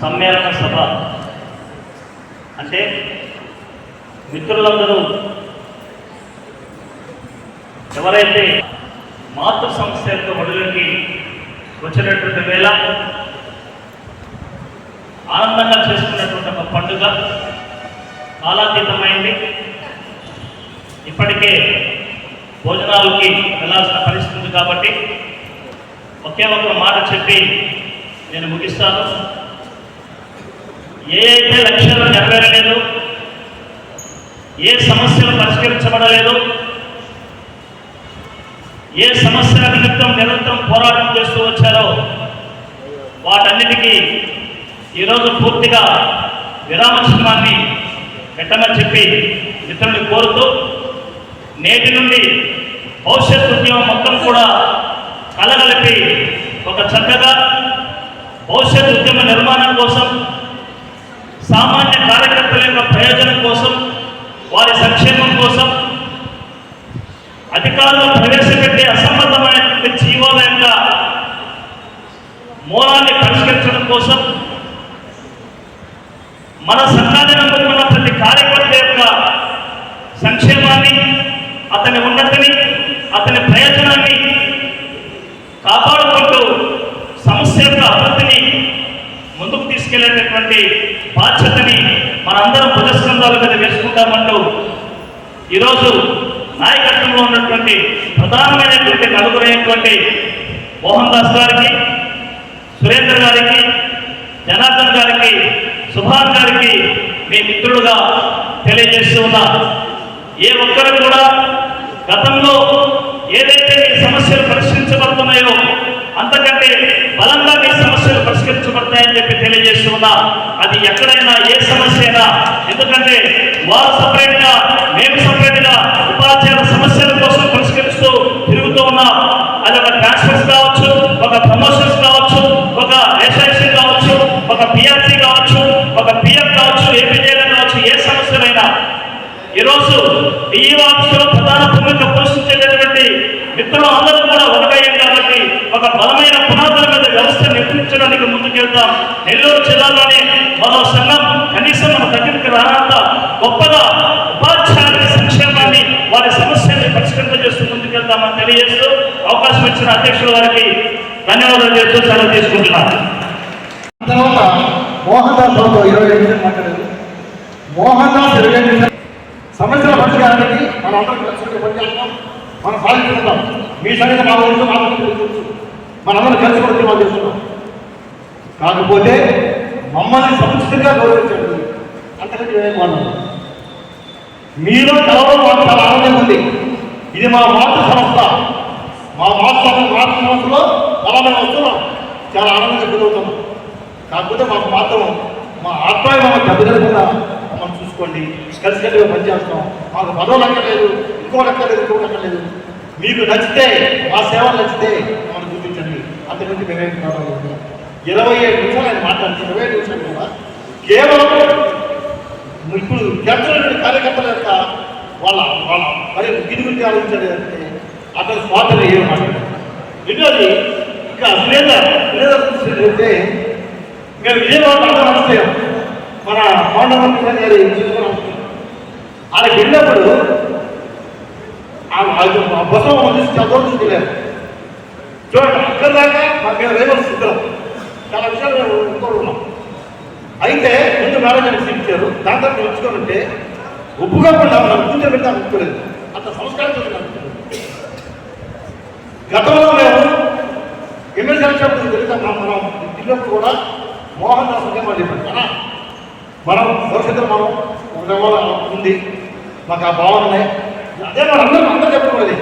సమ్మేళన సభ. అంటే మిత్రులందరూ ఎవరైతే మాతృ సంస్థ యొక్క ఒడిలోకి వచ్చినటువంటి వేళ ఆనందంగా చేసుకున్నటువంటి ఒక పండుగ కాలాతీతమైంది. ఇప్పటికే భోజనాలకి వెళ్ళాల్సిన పరిస్థితి ఉంది కాబట్టి ఒకే ఒక మాట చెప్పి నేను ముగిస్తాను. ఏ అయితే లక్ష్యాలు నెరవేరలేదు ఏ సమస్యలు పరిష్కరించబడలేదు ఏ సమస్యల నిమిత్తం నిరంతరం పోరాటం చేస్తూ వచ్చారో వాటన్నిటికీ ఈరోజు పూర్తిగా విరామ చిహ్నాన్ని పెట్టమని చెప్పి మిత్రుల్ని కోరుతూ నేటి నుండి భవిష్యత్ ఉద్యమం మొత్తం కూడా కలగలిపి ఒక చక్కగా భవిష్యత్ ఉద్యమ నిర్మాణం కోసం సామాన్య కార్యకర్తల యొక్క ప్రయోజనం కోసం వారి సంక్షేమం కోసం అధికారులు ప్రవేశపెట్టే అసంబద్ధమైనటువంటి జీవోల యొక్క మూలాన్ని పరిష్కరించడం కోసం మన సంఘాన్ని నమ్ముకున్న ప్రతి కార్యకర్త యొక్క సంక్షేమాన్ని అతని ఉన్నతిని అతని ప్రయోజనాన్ని కాపాడుకుంటూ సమస్య యొక్క అభివృద్ధిని ముందుకు తీసుకెళ్ళేటటువంటి బాధ్యతని మనందరం భుజస్కంధాల మీద వేసుకుంటామంటూ ఈరోజు నాయకత్వంలో ఉన్నటువంటి ప్రధానమైనటువంటి నలుగురైనటువంటి మోహన్ దాస్ గారికి సురేంద్ర గారికి జనార్దన్ గారికి సుభాన్ గారికి మీ మిత్రులుగా తెలియజేస్తూ ఉన్నా. ఏ ఒక్కరు కూడా గతంలో ఏదైతే మీ సమస్యలు పరిష్కరించబడుతున్నాయో అంతకంటే బలంగా మీ సమస్యలు పరిష్కరించబడతాయని చెప్పి తెలియజేస్తున్నా అది ఎక్కడైనా ఏ సమస్య అయినా ఎందుకంటే వారు సపరేట్గా మేము సపరేట్గా ఉపాధ్యాయుల సమస్యల కోసం ఈరోజు ఈ ఆఫీసులో ప్రధాన భూమిక పోషించేటటువంటి మిత్రులు అందరూ కూడా ఒకటయ్యాం కాబట్టి ఒక బలమైన పునాదుల మీద వ్యవస్థ నిర్మించడానికి ముందుకెళ్తాం. నెల్లూరు జిల్లాలోనే మరో సంఘం కనీసం మన దగ్గరికి రానంత గొప్పగా ఉపాధ్యాయుల సంక్షేమాన్ని వారి సమస్యల్ని పరిష్కరింపజేస్తూ ముందుకెళ్తామని తెలియజేస్తూ అవకాశం ఇచ్చిన అధ్యక్షుల వారికి ధన్యవాదాలు చేస్తూ సెలవు తీసుకుంటున్నాను. తర్వాత మోహన్ దాస్ బాబు ఇరవై ఐదు మాట్లాడారు. మోహన్ దాస్ ఇరవై ఐదు సమస్యల పరిష్కారానికి మన అందరం కలిసి పనిచేస్తాం మనం సాధించుకుంటాం మీ సంగతి మా గురించి మా గురించి మీకు మనందరం కలిసి కూడా ఉద్యమాలు చేస్తున్నాం. కాకపోతే మమ్మల్ని సముచితంగా గౌరవించండి. అంతకంటే మనం మీలో గౌరవం మాకు చాలా ఆనందం ఉంది. ఇది మా మాతృ సంస్థ. మా మాతృ మాతృ సంస్థలో చాలా మేము వస్తున్నాం చాలా ఆనందంగా ఫీల్ కాకపోతే మాకు మాత్రం మా ఆత్మాభిమానం దెబ్బతినకుండా మమ్మల్ని చూసుకోండి. కలిసి కలిసిగా పనిచేస్తాం. మాకు పదవులు అక్కర్లేదు ఇంకో అక్కర్లేదు ఇంకో అక్కర్లేదు మీకు నచ్చితే మా సేవలు నచ్చితే మనం గుర్తించండి అంతకంటే మేమేం కావాలి. ఇరవై ఏడు నిమిషాలు ఆయన మాట్లాడుతూ ఇరవై ఏడు నిమిషాలు కూడా కేవలం ఇప్పుడు జనరల్ కార్యకర్తల యొక్క వాళ్ళ వాళ్ళ మరి ఇది గురించి ఆలోచించాలి అంటే అతను స్వాతంత్రం ఏమి మాట్లాడారు రెండోది ఇంకా శ్రీధర్ శ్రీధర్ అంటే మేము విజయవాడ అందరం మన పౌండమంత్రి గారు చూసుకున్నాం వస్తాం వాళ్ళకి వెళ్ళినప్పుడు ఆ బసం చదువు తీసుకెళ్ళారు చూడండి అక్కడ దాకా మాకు మేము రేపు సిద్ధం చాలా విషయాలు మేము అనుకుంటున్నాం అయితే ముందు మేనేజర్ ఇచ్చారు. దాని తర్వాత ఉంచుకోనంటే ఉంచుకొని ఉంటే ఒప్పుకోకుండా మనం కూర్చోబెట్టి ఒప్పుకోలేదు అంత సంస్కారం చూసుకున్నాం గతంలో మేము ఎమ్మెల్సీ ఎలక్షన్ తెలుసా మనం జిల్లాకు కూడా మోహన్ దాస్ ఉంటే మనం మనం భవిష్యత్తులో మనం ఒక ఉంది. మాకు ఆ భావన ఉన్నాయి అదే మనం అందరం అందరూ చెప్పకూడదు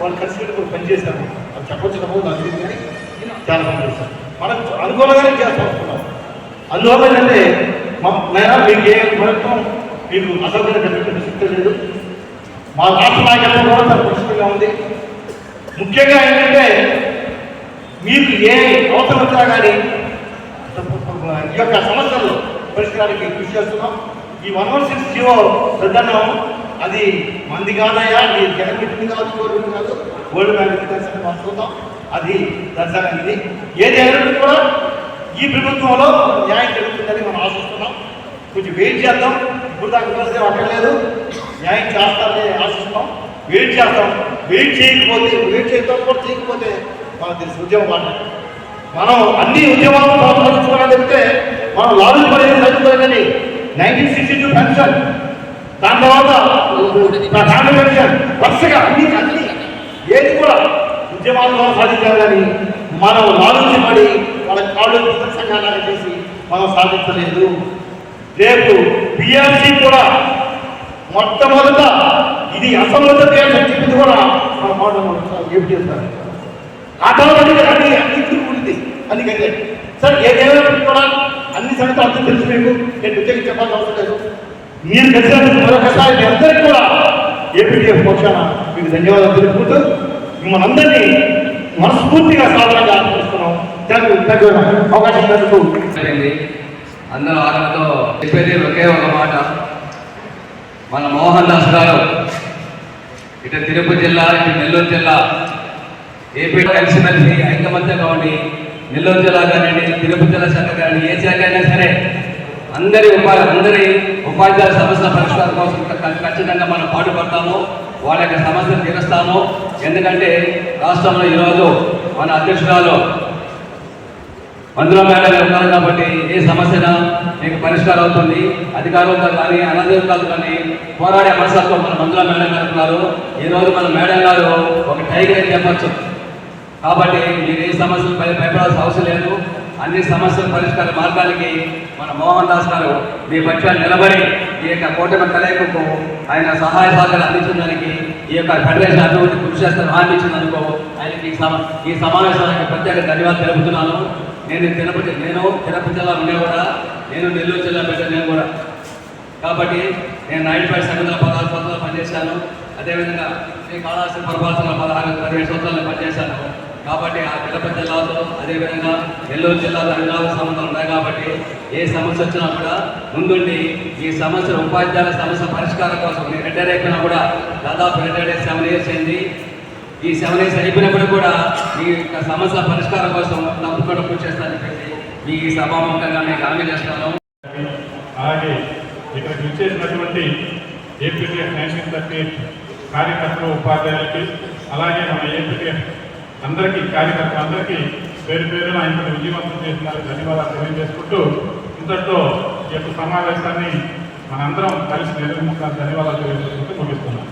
వాళ్ళు కలిసి పెట్టుకుని పనిచేశారు అది చెప్పొచ్చు తప్పదు నాకు తెలియదు కానీ చాలా పని చేశారు. మనం అనుకూలంగానే చేస్తాం. అందువల్ల ఏంటంటే మా నైనా మీకు ఏ ప్రభుత్వం మీకు అసలు కలిగించే శక్తి లేదు. మా రాష్ట్ర నాయకత్వం కూడా చాలా పరిస్థితిగా ఉంది. ముఖ్యంగా ఏంటంటే మీకు ఏ అవసరం వచ్చినా కానీ ఈ యొక్క సమస్యలు పరిష్కారానికి కృషి చేస్తున్నాం. ఈ వన్ వన్ సిక్స్ జీవో ప్రధానం అది మంది కాదయా మీరు జగన్ కాదు గవర్నమెంట్ కాదు వరల్డ్ బ్యాంక్ చూద్దాం. అది దర్శనం ఇది. ఏది అయినప్పటికీ కూడా ఈ ప్రభుత్వంలో న్యాయం జరుగుతుందని మనం ఆశిస్తున్నాం. కొంచెం వెయిట్ చేద్దాం. ఇప్పుడు దాకా ఇబ్బంది అక్కర్లేదు న్యాయం చేస్తారని ఆశిస్తున్నాం. వెయిట్ చేద్దాం. వెయిట్ చేయకపోతే వెయిట్ చేయడం కూడా చేయకపోతే మనకు తెలుసు ఉద్యమం మనం అన్ని ఉద్యమాలను ప్రారంభించుకోవాలని చెప్తే మనం లాభం పడేది కానీ నైన్టీన్ సిక్స్టీ టూ పెన్షన్ దాని తర్వాత నా ఫ్యామిలీ పెన్షన్ వరుసగా అన్ని అన్ని ఏది కూడా ఉద్యమాల సాధించాలి కానీ మనం లాభించబడి వాళ్ళ కాళ్ళు సంఘాలను చేసి మనం సాధించలేదు. రేపు పిఆర్సీ కూడా మొట్టమొదట ఇది అసమర్థ పిఆర్సీ అని చెప్పింది కూడా మన మాట ఏం చేస్తారు? ఆ తర్వాత అన్ని అన్ని అన్ని కూడింది సార్ ఏదేమైనా కూడా అన్ని సంగతి అర్థం తెలుసు మీకు. నేను ప్రత్యేక చెప్పాల్సిన అవసరం లేదు. మీరు కలిసినందుకు మరొకసారి మీ అందరికీ కూడా ఏపీటీఎఫ్ పక్షాన మీకు ధన్యవాదాలు తెలుపుకుంటూ మిమ్మల్ని అందరినీ మనస్ఫూర్తిగా సాధనగా ఆచరిస్తున్నాం థ్యాంక్ అవకాశం ఇచ్చినందుకు జరిగింది అందరూ ఆటలతో చెప్పేది ఒకే ఒక మాట. మన మోహన్ దాస్ గారు ఇటు తిరుపతి జిల్లా ఇటు నెల్లూరు జిల్లా ఏపీ కలిసిమెలిసి ఐకమత్యంగా ఉండి నెల్లూరు జిల్లా కానివ్వండి తిరుపతి జిల్లా శాఖ కానీ ఏ శాఖ అయినా సరే అందరి ఉపాధి అందరి ఉపాధ్యాయుల సమస్యల పరిష్కారం కోసం ఖచ్చితంగా మనం పాటుపడతాము వాళ్ళ యొక్క సమస్యలు తీరుస్తాము. ఎందుకంటే రాష్ట్రంలో ఈరోజు మన అధ్యక్షురాలు మందుల మేడం ఉన్నారు కాబట్టి ఏ సమస్యనా మీకు పరిష్కారం అవుతుంది. అధికారులతో కానీ అనధికారులతో కానీ పోరాడే మనసత్వం మన మందుల మేడం గారు ఉన్నారు. ఈ రోజు మన మేడం గారు ఒక టైగర్ అని చెప్పచ్చు. కాబట్టి మీరు ఏ సమస్యలు భయపడాల్సిన అవసరం లేదు. అన్ని సమస్యల పరిష్కార మార్గాలకి మన మోహన్ దాస్ గారు మీ పక్షాన్ని నిలబడి ఈ యొక్క కూటమి కలయికకు ఆయన సహాయ సహకారాలు అందించడానికి ఈ యొక్క ఫెడరేషన్ అభివృద్ధి కృషి చేస్తాను హామీ ఆయనకి ఈ ఈ సమావేశానికి ప్రత్యేక ధన్యవాదాలు తెలుపుతున్నాను. నేను తిరుపతి నేను తిరుపతి జిల్లా ఉండే కూడా నేను నెల్లూరు జిల్లా బిడ్డ నేను కూడా. కాబట్టి నేను నైన్ ఫైవ్ సంఘంలో పదహారు సంవత్సరాలు పనిచేశాను. అదేవిధంగా శ్రీ కాళాశ్రీ పురపాలన పదహారు పదిహేడు సంవత్సరాలు పనిచేశాను. కాబట్టి ఆ తిరుపతి జిల్లాతో అదేవిధంగా నెల్లూరు జిల్లాలో అభివృద్ధి సంబంధం ఉన్నాయి కాబట్టి ఏ సమస్య వచ్చినా కూడా ముందుండి ఈ సమస్య ఉపాధ్యాయుల సమస్య పరిష్కారం కోసం నేను రిటైర్ అయిపోయినా కూడా దాదాపు రిటైర్ అయ్యి సెవెన్ ఇయర్స్ అయింది. ఈ సెవెన్ ఇయర్స్ అయిపోయినప్పుడు కూడా ఈ యొక్క సమస్య పరిష్కారం కోసం తప్పకుండా కృషి చేస్తానని చెప్పేసి మీ ఈ సభాముఖంగా మీకు హామీ చేస్తున్నాను అలాగే ఇక్కడ విచ్చేసినటువంటి ఏపీటీఎఫ్ నేషనల్ సర్టిఫికేట్ కార్యకర్తలు ఉపాధ్యాయులకి అలాగే మన ఏపీటీఎఫ్ అందరికీ కార్యకర్తలు అందరికీ పేరు పేరున ఇంత విజయవంతం చేసినారు ధన్యవాదాలు తెలియజేసుకుంటూ ఇంతటితో ఈ యొక్క సమావేశాన్ని మనందరం కలిసి నిర్వహించిన ధన్యవాదాలు తెలియజేసుకుంటూ ముగిస్తున్నాం.